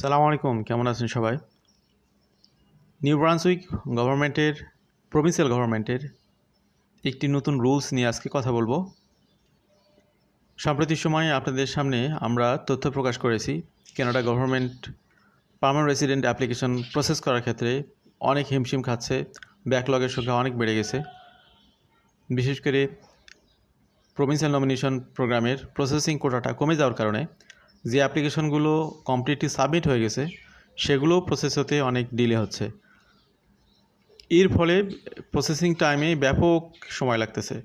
সালাম আলাইকুম, কেমন আছেন সবাই? নিউ ব্রান্সউইক গভর্নমেন্টের প্রভিন্সিয়াল গভর্নমেন্টের একটি নতুন রুলস নিয়ে আজকে কথা বলব। সাম্প্রতিক সময়ে আপনাদের সামনে আমরা তথ্য প্রকাশ করেছি Canada government permanent resident application process করার ক্ষেত্রে অনেক হিমশিম খাচ্ছে ব্যাকলগের সংখ্যা অনেক বেড়ে গেছে। বিশেষ করে প্রভিন্সিয়াল নমিনেশন প্রোগ্রামের প্রসেসিং কোটাটা কমে যাওয়ার কারণে যে অ্যাপ্লিকেশনগুলো কমপ্লিটলি সাবমিট হয়ে গেছে সেগুলো প্রসেস হতে অনেক ডিলে হচ্ছে। এর ফলে প্রসেসিং টাইমে ব্যাপক সময় লাগতেছে।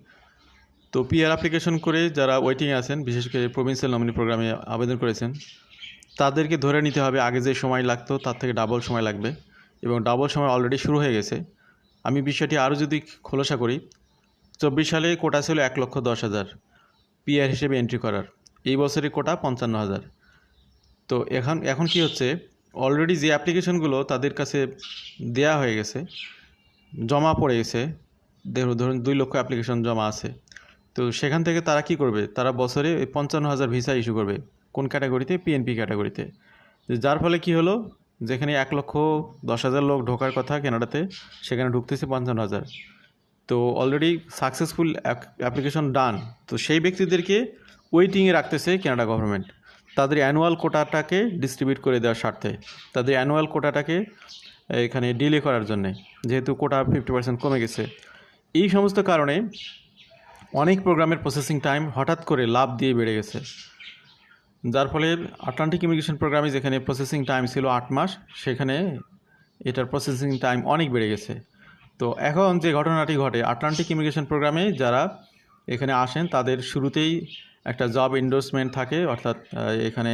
তো পিআর অ্যাপ্লিকেশন করে যারা ওয়েটিংয়ে আছেন, বিশেষ করে প্রভিন্সিয়াল নমিনি প্রোগ্রামে আবেদন করেছেন, তাদেরকে ধরে নিতে হবে আগে যে সময় লাগতো, তার থেকে ডাবল সময় লাগবে এবং ডাবল সময় অলরেডি শুরু হয়ে গেছে। আমি বিষয়টি আরও যদি খোলসা করি, চব্বিশ সালে কোটা ছিল এক লক্ষ দশ হাজার পিআর হিসেবে এন্ট্রি করার। এই বছরের কোটা পঞ্চান্ন হাজার। তো এখন এখন কি হচ্ছে? অলরেডি যে অ্যাপ্লিকেশনগুলো তাদের কাছে দেয়া হয়ে গেছে, জমা পড়ে গেছে ধরুন দুই লক্ষ অ্যাপ্লিকেশন জমা আছে। তো সেখান থেকে তারা কি করবে? তারা বছরে পঞ্চান্ন হাজার ভিসা ইস্যু করবে, কোন ক্যাটাগরিতে পিএনপি ক্যাটাগরিতে যার ফলে কি হলো? যেখানে এক লক্ষ দশ হাজার লোক ঢোকার কথা কানাডাতে, সেখানে ঢুকতেছে পঞ্চান্ন হাজার। তো অলরেডি সাকসেসফুল অ্যাপ্লিকেশন ডান তো সেই ব্যক্তিদেরকে ওয়েটিংয়ে রাখতেছে কানাডা গভর্নমেন্ট তাদের অ্যানুয়াল কোটাটাকে ডিস্ট্রিবিউট করে দেওয়ার স্বার্থে। তাদের অ্যানুয়াল কোটাটাকে এখানে ডিলে করার জন্যে, যেহেতু কোটা ফিফটি পার্সেন্ট কমে গেছে। এই সমস্ত কারণে অনেক প্রোগ্রামের প্রসেসিং টাইম হঠাৎ করে লাভ দিয়ে বেড়ে গেছে। যার ফলে আটলান্টিক ইমিগ্রেশন প্রোগ্রামে যেখানে প্রসেসিং টাইম ছিল আট মাস, সেখানে এটার প্রসেসিং টাইম অনেক বেড়ে গেছে। তো এখন যে ঘটনাটি ঘটে আটলান্টিক ইমিগ্রেশন প্রোগ্রামে যারা এখানে আসেন, তাদের শুরুতেই একটা জব এন্ডোর্সমেন্ট থাকে, অর্থাৎ এখানে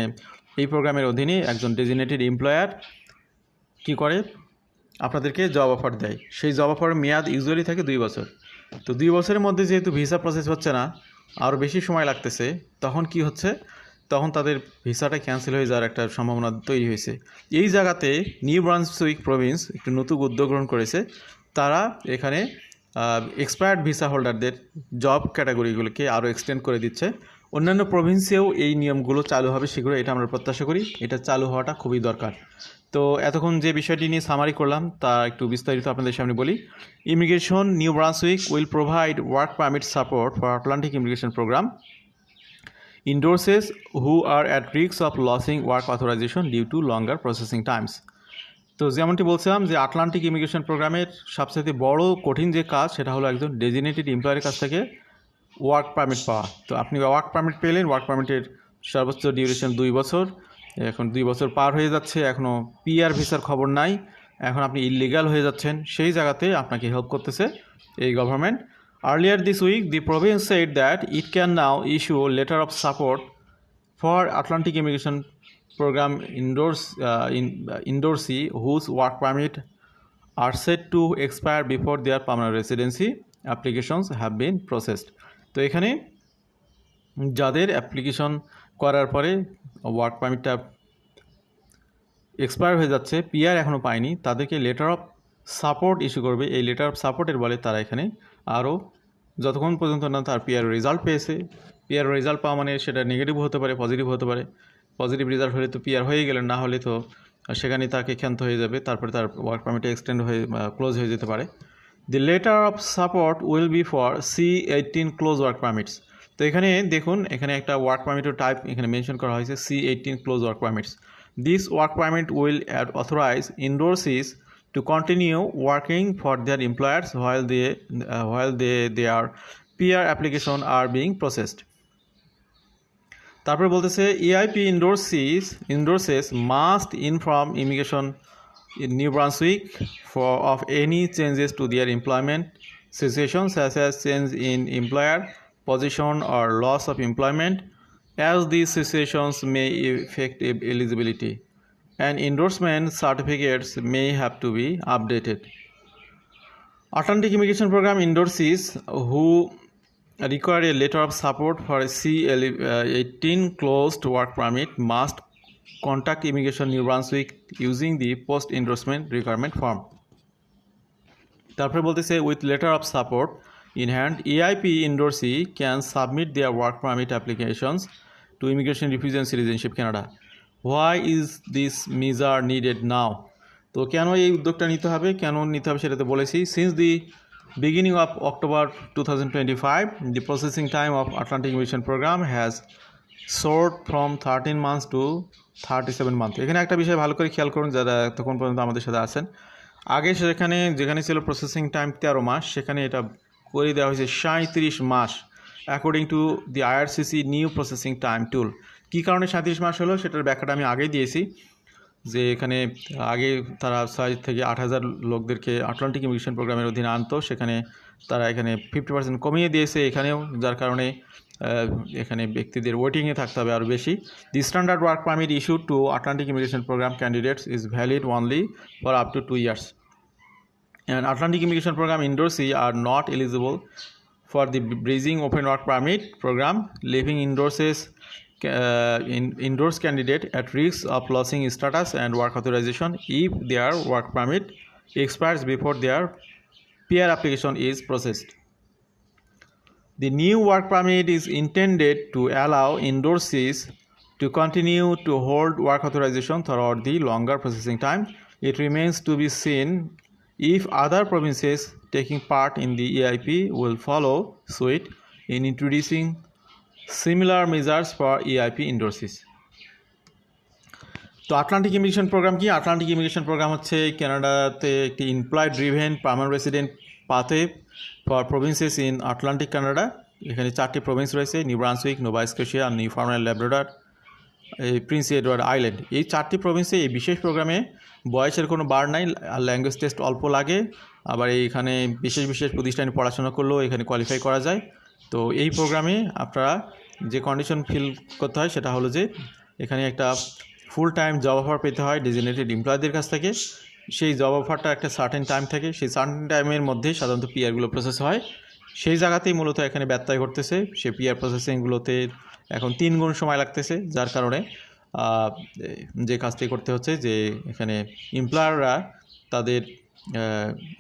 এই প্রোগ্রামের অধীনে একজন ডেজিনেটেড এমপ্লয়ার কি করে? আপনাদেরকে জব অফার দেয়। সেই জব অফারের মেয়াদ ইউজুয়ালি থাকে দুই বছর। তো দুই বছরের মধ্যে যেহেতু ভিসা প্রসেস হচ্ছে না আরও বেশি সময় লাগতেছে, তখন কি হচ্ছে? তখন তাদের ভিসাটা ক্যান্সেল হয়ে যাওয়ার একটা সম্ভাবনা তৈরি হয়েছে। এই জায়গাতে নিউ ব্রান্সউইক প্রভিন্স একটি নতুন উদ্যোগ গ্রহণ করেছে। তারা এখানে এক্সপায়ার্ড ভিসা হোল্ডারদের জব ক্যাটাগরিগুলোকে আরও এক্সটেন্ড করে দিচ্ছে। অন্যান্য প্রভিন্সেও এই নিয়মগুলো চালু হবে শীঘ্রই এটা আমরা প্রত্যাশা করি। এটা চালু হওয়াটা খুবই দরকার। তো এতক্ষণ যে বিষয়টি নিয়ে সামারি করলাম, তা একটু বিস্তারিত আপনাদের সামনে বলি। Immigration New Brunswick will provide work permit support for Atlantic immigration program endorses who are at risk of losing work authorization due to longer processing times তো যেমনটি বলছিলাম যে আটলান্টিক ইমিগ্রেশন প্রোগ্রামের সবচেয়ে বড় কঠিন যে কাজ, সেটা হলো একজন ডেজিনেটেড এমপ্লয়ের কাছ থেকে ওয়ার্ক পারমিট পাওয়া। তো আপনি ওয়ার্ক পারমিট পেলেন ওয়ার্ক পারমিটের সর্বোচ্চ ডিউরেশন দুই বছর। এখন দুই বছর পার হয়ে যাচ্ছে এখনও পিআর ভিসার খবর নাই। এখন আপনি ইলিগাল হয়ে যাচ্ছেন সেই জায়গাতে আপনাকে হেল্প করতেছে এই government earlier this week the province said that it can now issue letter of support for Atlantic immigration program uh, endorsee whose work permit are set to expire before their permanent applications have been processed. তো এখানে যাদের application করার পরে work পারমিটটা expire হয়ে যাচ্ছে PR এখনও পায়নি, তাদেরকে লেটার অফ সাপোর্ট ইস্যু করবে। এই লেটার অফ সাপোর্টের বলে তারা এখানে আরও যতক্ষণ পর্যন্ত না তার পিআর রেজাল্ট পেয়েছে পিআর রেজাল্ট পাওয়া মানে সেটা নেগেটিভ হতে পারে পজিটিভ হতে পারে। পজিটিভ রেজাল্ট হলে তো পিআর হয়ে গেলেন, না হলে তো সেখানে তাকে ক্ষান্ত হয়ে যাবে, তারপরে তার ওয়ার্ক পারমিটে এক্সটেন্ড হয়ে ক্লোজ হয়ে যেতে পারে। The letter of support will be for C eighteen close work permits তো এখানে দেখুন এখানে একটা ওয়ার্ক পারমিটের টাইপ এখানে মেনশন করা হয়েছে C eighteen close work permits this work permit will authorize endorsees to continue working for their employers while they uh, while they their PR application are being processed. তারপরে বলতেছে AIP endorsees endorsees must inform immigration in New Brunswick for of any changes to their employment cessation such as change in employer position or loss of employment as these situations may affect eligibility and endorsement certificates may have to be updated. Authentic Immigration Program endorses who require a letter of support for a C18 uh, closed work permit must contact Immigration New Brunswick using the post endorsement requirement form. তারপরে বলতেছে with letter of support in hand AIP endorsee can submit their work permit applications to immigration refugees and citizenship Canada why is this measure needed now তো কেন এই উদ্যোগটা নিতে হবে? কেন নিতে হবে সেটা তো বলেছি since the two thousand twenty five the processing time of Atlantic mission program has short from thirteen months to thirty seven month এখানে একটা বিষয় ভালো করে খেয়াল করুন যারা তখন পর্যন্ত আমাদের সাথে আছেন। আগে সেখানে, যেখানে ছিল প্রসেসিং টাইম তেরো মাস, সেখানে এটা করে দেওয়া হয়েছে সাঁত্রিশ মাস according to the IRCC new processing time tool কী কারণে সাঁত্রিশ মাস হলো? সেটার ব্যাখ্যাটা আমি আগেই দিয়েছি, যে এখানে আগে তারা ছয় থেকে আট হাজার লোকদেরকে আটলান্টিক ইমিগ্রেশন প্রোগ্রামের অধীনে আনতো, সেখানে তারা এখানে ফিফটি পার্সেন্ট কমিয়ে দিয়েছে এখানেও, যার কারণে এখানে ব্যক্তিদের ওয়েটিংয়ে থাকতে হবে আরও বেশি। The standard work permit issue to Atlantic immigration program candidates is valid only for up to two years and Atlantic immigration program endorsee are not eligible for the bridging open work permit program leaving endorsees endorse candidate at রিক্স of losing status and work authorization if their work permit expires before their PR application is processed The new work permit is intended to allow endorsees to continue to hold work authorization throughout the longer processing time. It remains to be seen if other provinces taking part in the EIP will follow suit in introducing similar measures for EIP endorsees. তো Atlantic immigration program কি Atlantic immigration program হচ্ছে কানাডাতে একটি employ driven permanent resident পাথে for provinces in Atlantic Canada এখানে চারটি province রয়েছে New Brunswick Nova Newfoundland Labrador এই Prince Edward Island এই চারটি প্রভিন্সে এই বিশেষ প্রোগ্রামে বয়সের কোনো বার নাই, আর ল্যাঙ্গুয়েজ টেস্ট অল্প লাগে, আবার এইখানে বিশেষ বিশেষ প্রতিষ্ঠানে পড়াশোনা করলেও এখানে কোয়ালিফাই করা যায়। তো এই প্রোগ্রামে আপনারা যে কন্ডিশন ফিল করতে হয় সেটা হলো যে এখানে একটা ফুল টাইম জব অফার পেতে হয় ডিজিনেটেড এমপ্লয়ীদের কাছ থেকে। সেই জব অফারটা একটা সার্টেন টাইম থাকে, সেই সার্টেন টাইমের মধ্যে সাধারণত পিআরগুলো প্রসেস হয়। সেই জায়গাতেই মূলত এখানে ব্যত্যয় ঘটতেছে। সেই পিআর প্রসেসিংগুলোতে এখন তিন গুণ সময় লাগতেছে, যার কারণে যে কাজটি করতে হচ্ছে যে এখানে এমপ্লয়াররা তাদের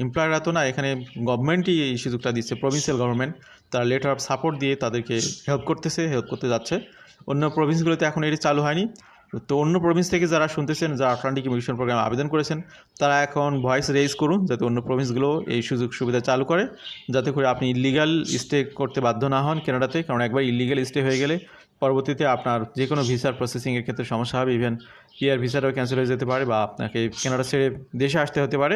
এমপ্লয়াররা তো না, এখানে গভর্নমেন্টই এই সুযোগটা দিচ্ছে। প্রভিন্সিয়াল গভর্নমেন্ট তারা লেটার অফ সাপোর্ট দিয়ে তাদেরকে হেল্প করতেছে হেল্প করতে যাচ্ছে। অন্য প্রভিন্সগুলোতে এখন এটি চালু হয়নি। তো অন্য প্রভিন্স থেকে যারা শুনতেছেন, যারা আটলান্টিক ইমিগ্রেশন প্রোগ্রামে আবেদন করেছেন, তারা এখন ভয়েস রেজ করুন, যাতে অন্য প্রভিন্সগুলো এই সুযোগ সুবিধা চালু করে, যাতে করে আপনি ইলিগাল স্টে করতে বাধ্য না হন কানাডাতে কারণ একবার ইলিগাল স্টে হয়ে গেলে পরবর্তীতে আপনার যে কোনো ভিসার প্রসেসিংয়ের ক্ষেত্রে সমস্যা হবে ইভেন পিআর ভিসাটাও ক্যান্সেল হয়ে যেতে পারে বা আপনাকে কানাডা ছেড়ে দেশে আসতে হতে পারে।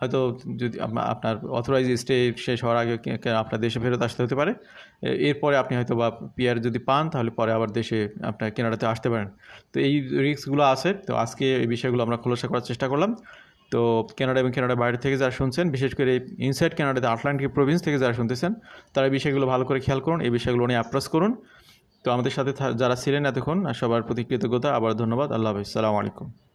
হয়তো যদি আপনার অথরাইজ স্টে শেষ হওয়ার আগে আপনার দেশে ফেরত আসতে হতে পারে। এরপরে আপনি হয়তো বা পিয়ার যদি পান, তাহলে পরে আবার দেশে আপনার কেনাডাতে আসতে পারেন। তো এই রিস্কগুলো আছে। তো আজকে এই বিষয়গুলো আমরা খোলসা করার চেষ্টা করলাম। তো কানাডা এবং কানাডার বাইরে থেকে যারা শুনছেন, বিশেষ করে ইনসাইড কানাডাতে আটলান্টিক প্রভিন্স থেকে যারা শুনতেছেন, তারা বিষয়গুলো ভালো করে খেয়াল করুন। এই বিষয়গুলো নিয়ে অ্যাপ্রোচ করুন। তো আমাদের সাথে যারা ছিলেন এতক্ষণ, সবার প্রতি কৃতজ্ঞতা। আবার ধন্যবাদ। আল্লাহ হাফিজ। সালামু আলাইকুম।